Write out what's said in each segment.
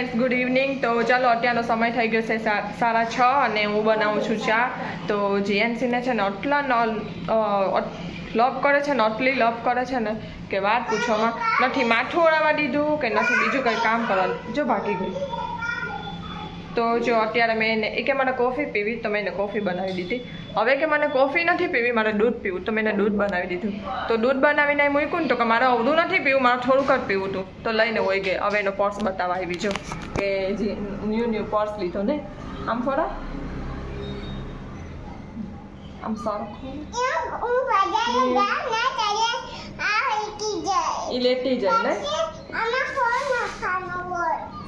Friends good evening તો ચાલો, અત્યારનો સમય થઈ ગયો છે સાડા છ અને હું બનાવું છું ચા. તો જીએનસીને છે ને આટલા લપ કરે છે ને, આટલી લપ કરે છે ને, કે વાત પૂછવામાં નથી. માથું ઓળાવા દીધું કે નથી? બીજું કંઈ કામ કરવાનું? જો ભાગી ગઈ. તો જો અત્યારે મેં એને એ કે મને કોફી પીવી તો મેં એને કોફી બનાવી દીધી. હવે કે મને કોફી નથી પીવી મારે દૂધ પીવું તો મેં એને દૂધ બનાવી દીધું. તો દૂધ બનાવીને મૂક્યું ને તો કે મારે અવધું નથી પીવું મારે થોડુંક જ પીવું હતું. તો લઈને વહી ગઈ. હવે એનો પર્સ બતાવવા આવી જો કે જે ન્યૂ ન્યૂ પર્સ લીધો ને. આમ થોડા? આમ સરખું? એ લેતી જાય ને?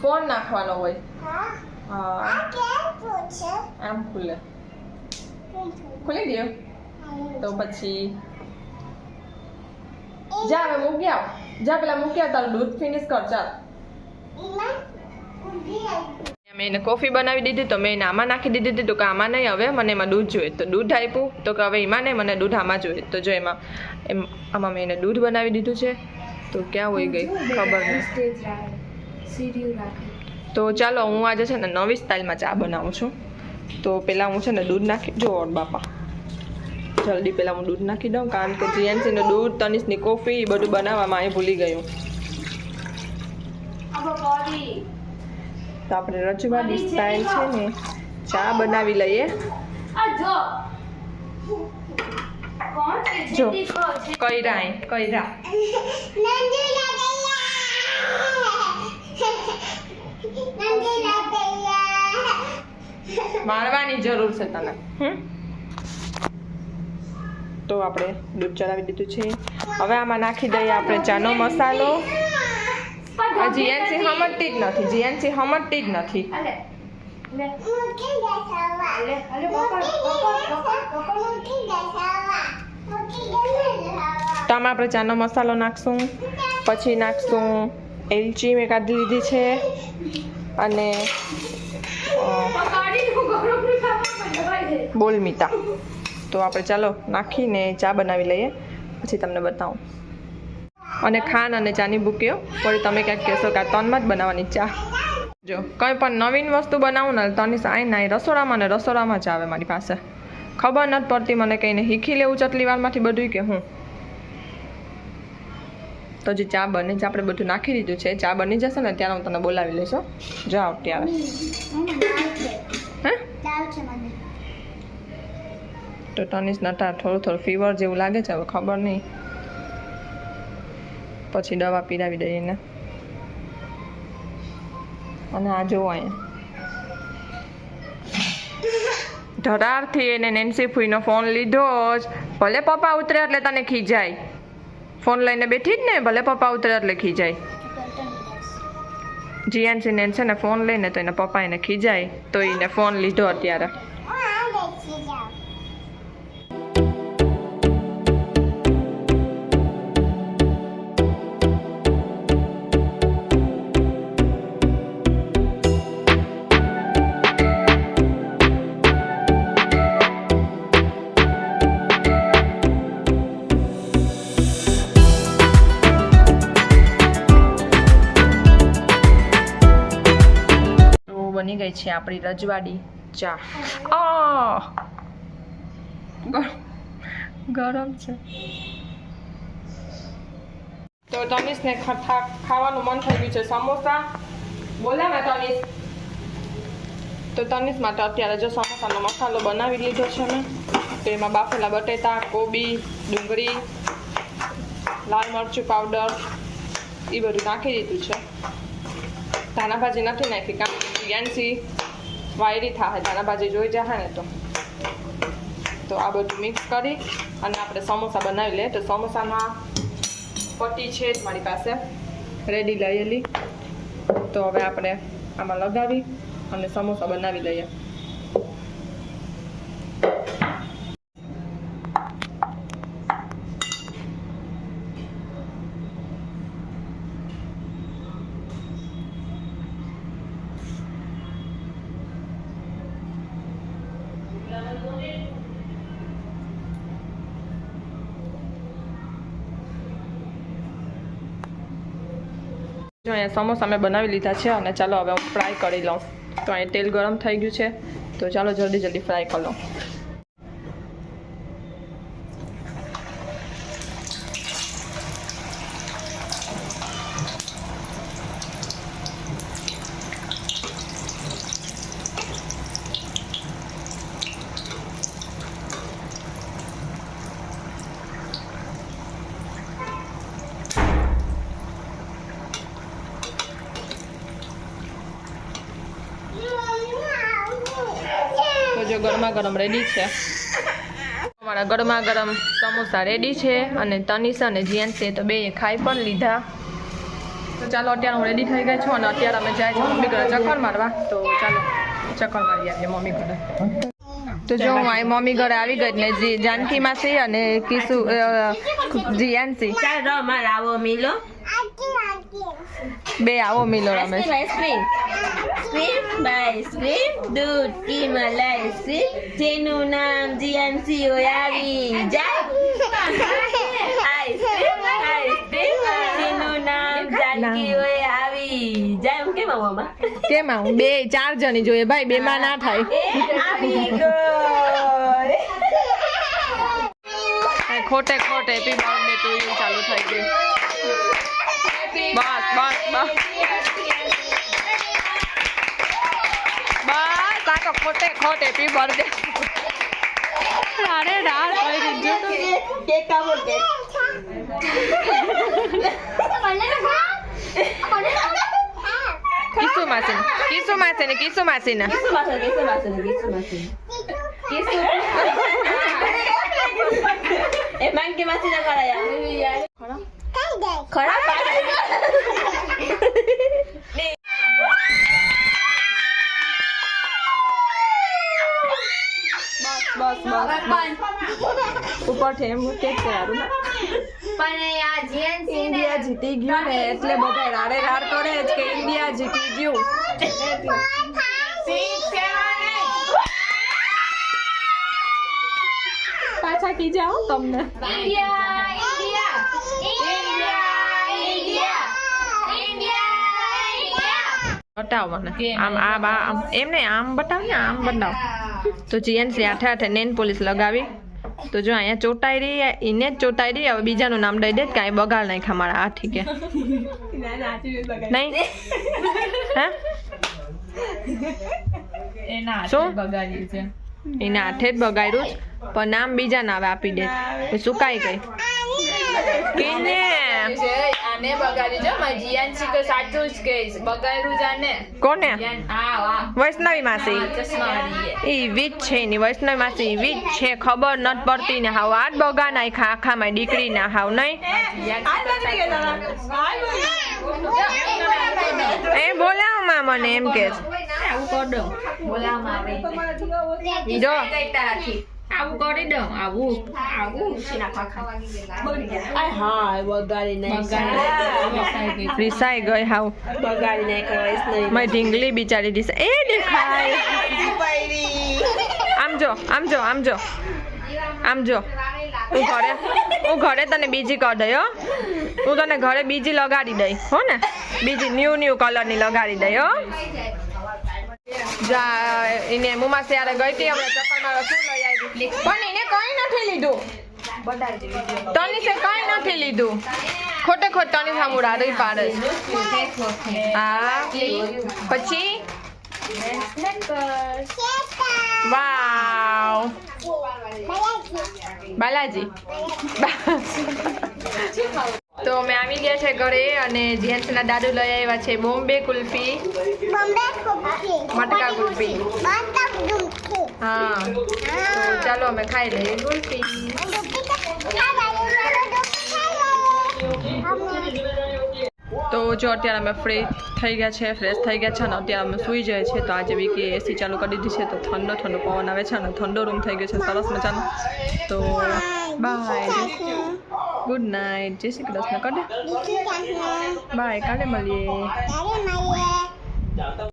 ફોન નાખવાનો હોય. હા. આમ ખુલે ખુલી ગયો તો પછી જા હવે મૂકી આવ જા પેલા મૂકી આવ તારું દૂધ ફિનિશ કર ચાલ મેં એને કોફી બનાવી દીધી તો મેં એને આમાં નાખી દીધી હતી તો કે આમાં નહીં હવે મને એમાં દૂધ જોઈએ. તો દૂધ આપ્યું. તો કે હવે એમાં નહીં મને દૂધ આમાં જોઈએ. તો જો એમાં એમ આમાં મેં એને દૂધ બનાવી દીધું છે. તો ક્યાં હોઈ ગઈ? ખબર નહીં. તો ચાલો હું આજે છે ને નવી સ્ટાઇલમાં ચા બનાવું છું. તો પહેલાં હું છે ને દૂધ નાખી જો બાપા. જલ્દી પહેલાં હું દૂધ નાખી દઉં કારણ કે જીએનસીનું દૂધ તનિષની કોફી એ બધું બનાવવામાં એ ભૂલી ગયું. તો આપણે રજવાડી સ્ટાઇલ છે ને ચા બનાવી લઈએ. જો. કૈરા કૈરા મારવાની જરૂર છે તને હમ? તો આપણે દૂધ ચડાવી દીધું છે. હવે આમાં નાખી દઈએ આપણે ચાનો મસાલો. આ જીએનસી હમટતી જ નથી જીએનસી હમટતી જ નથી. તો આમાં આપણે ચાનો મસાલો નાખશું પછી નાખશું એલચી મેં કાઢી લીધી છે. અને બોલ મીઠા તો આપણે ચાલો નાખીને ચા બનાવી લઈએ. પછી તમને બતાવું. અને ખાંડ અને ચાની બુકીઓ વળી તમે ક્યાંક કહેશો કે આ તનમાં જ બનાવવાની ચા. જો કંઈ પણ નવીન વસ્તુ બનાવું ને તની આઈ નાઈ રસોડામાં ને રસોડામાં જ આવે મારી પાસે. ખબર નથી પડતી મને કંઈને શીખી લેવું ચટલી વારમાંથી બધું કે હું. તો જે ચા બને છે આપણે બધું નાખી દીધું છે. ચા બની જશે ને ત્યારે હું તને બોલાવી લેશો. જાઓ ત્યારે હે? તો તનિષ નટા થોડું થોડું ફીવર જેવું લાગે છે હવે ખબર નહીં. પછી દવા પીરાવી દઈએ એને. અને આ જોવો અહીંયા. ધરારથી એને નેન્સી ફૂઈનો ફોન લીધો જ. ભલે પપ્પા ઉતરે એટલે તને ખીજાય. ફોન લઈને બેઠી જ ને, ભલે પપ્પા ઉતરે એટલે ખીજાય. જીએનસી ને છે ને ફોન લઈને તો એના પપ્પા એને ખીજાય, તો એને ફોન લીધો અત્યારે. બની ગઈ છે આપણી રજવાડી ચા ગરમ છે. તો તનિષને ખાવાનું મન થઈ ગયું છે. સમોસા બોલે ને તનિષ તો તનિષ માટે અત્યારે જો સમોસાનો મસાલો બનાવી લીધો છે મેં. તો એમાં બાફેલા બટેટા કોબી ડુંગળી લાલ મરચું પાવડર એ બધું નાખી દીધું છે. ધાણા ભાજી નથી નાખી કારણ કે જીએનસી વાયરી થાય ધાણા ભાજી જોઈ જાય ને તો. તો આ બધું મિક્સ કરી અને આપણે સમોસા બનાવી લઈએ તો સમોસામાં પટ્ટી છે જ મારી પાસે. રેડી લયેલી. તો હવે આપણે આમાં લગાવી અને સમોસા બનાવી લઈએ. જો અહીંયા સમોસા મેં બનાવી લીધા છે અને ચાલો હવે હું ફ્રાય કરી લઉં. તો અહીંયા તેલ ગરમ થઈ ગયું છે. તો ચાલો જલ્દી જલ્દી ફ્રાય કરી લઉં. જો ગરમા ગરમ રેડી છે. અમારા ગરમા ગરમ સમોસા રેડી છે અને તનિષા અને જીયાન છે તો બે ખાઈ પણ લીધા. તો ચાલો, અત્યારે હું રેડી થઈ ગઈ છું અને અત્યારે અમે જાય છે મમ્મી ઘરે ચક્કર મારવા. તો ચાલો, ચક્કર મારી આવીએ મમ્મી ઘરે તો જો હું અહીં મમ્મી ઘરે આવી ગઈ ને જી જાનકી માસી અને કિસુ જીયાનસી ચાલો મારા આવો મિલો. બે આવો મિલો રમે છે આઈસ્ક્રીમ આઈસ્ક્રીમ બાય સ્ક્રીમ દૂધ કી મલાઈ આઈસ્ક્રીમ જેનું નામ જીએનસી હોય આવી જાય આઈસ્ક્રીમ આઈસ્ક્રીમ જેનું નામ જાનકી હોય આવી. જાય હું કેમ આવું આમાં? કેમ આવું? બે ચાર જણી જોઈએ. ભાઈ બે માં ના થાય. આવી ખોટે ખોટે હેપી બર્થડે ટુ યુ ચાલુ થઈ ગયું. આ તો ખોટે ખોટે પી બર્થડે અરે રાત થઈ ગઈ કેક કાપો કેક કિસુ માસી કિસુ માસી ને કિસુ માસી ને કિસુ માસી કિસુ માસી કિસુ માસી કિસુ એ માંગી માસી ના કરાયા ખરા? બસ બસ ઉપરથી એમ કે ને પણ ઇન્ડિયા જીતી ગયું ને એટલે બધા રાડે રાડ કરે જ કે ઇન્ડિયા જીતી ગયું. પાછા કી જાઓ તમને. ઇન્ડિયા ઇન્ડિયા ઇન્ડિયા આમ આ બા આમ એમ નહીં આમ બતાવ ને આમ બતાવ. તો જીએનસી આઠે આઠે નેન પોલીસ લગાવી. તો જો અહીંયા ચોટાઈ રહી એને જ ચોટાઈ રહી હવે બીજાનું નામ દઈ દે કાંઈ બગાડ નાખ્યા મારા આ ઠીક નહીં? હે? શું? એના હાથે જ બગાડ્યું પણ નામ બીજા નાવે આપી દે. સુકાઈ ગઈ કેને? આને બગાડી જો મારી જીયાનસી તો સાચું જ કહીશ. બગાડ્યું જ આને. કોને? હા વૈષ્ણવી માસી. ઈ વીજ છે ની વૈષ્ણવી માસી વીજ છે ખબર નથી પડતી ને હાવ. આજ બગા નાખ્યા આખામાં દીકરી ના હાવ નહીં. એ બોલાવમાં મને એમ કે. બોલાવવામાં આવે જો. આવું કરી દઉં આવું આવું હા બગાડી નાખી રીસાઈ ગઈ હાવ બગાડી વૈષ્ણવી મેં ઢીંગલી બિચારી દીસા એ દેખાય આમ જો આમ જો આમ જો આમ જો હું ઘરે હું ઘરે તને બીજી કરી દઈ હો હું તને ઘરે બીજી લગાડી દઈ હો ને બીજી ન્યુ ન્યુ કલરની લગાડી દઈ હો એને મુમા ગઈ હતી આપણે પણ એને કઈ નથી લીધું. તનિષે કઈ નથી લીધું. ખોટે ખોટ તનિષ સામું રહી પાડે. હા. પછી? વાવ. બાલાજી. છે ઘરે અને જેન્ટ્સના દાદુ લઈ આવ્યા છે. બોમ્બે કુલ્ફી. મટકા કુલ્ફી. હા. તો ચાલો અમે ખાઈ લઈએ. કુલ્ફી તો જો અત્યારે અમે ફ્રેશ થઈ ગયા છે ફ્રેશ થઈ ગયા છે અને અત્યારે અમે સૂઈ જાય છે તો આજે વીકે એસી ચાલુ કરી દીધી છે. તો ઠંડો ઠંડો પવન આવે છે અને ઠંડો રૂમ થઈ ગયો છે. સરસ મજાનો. તો Bye. Good night. Jessica das nakade. Bye. kalian malie. Kalian malie.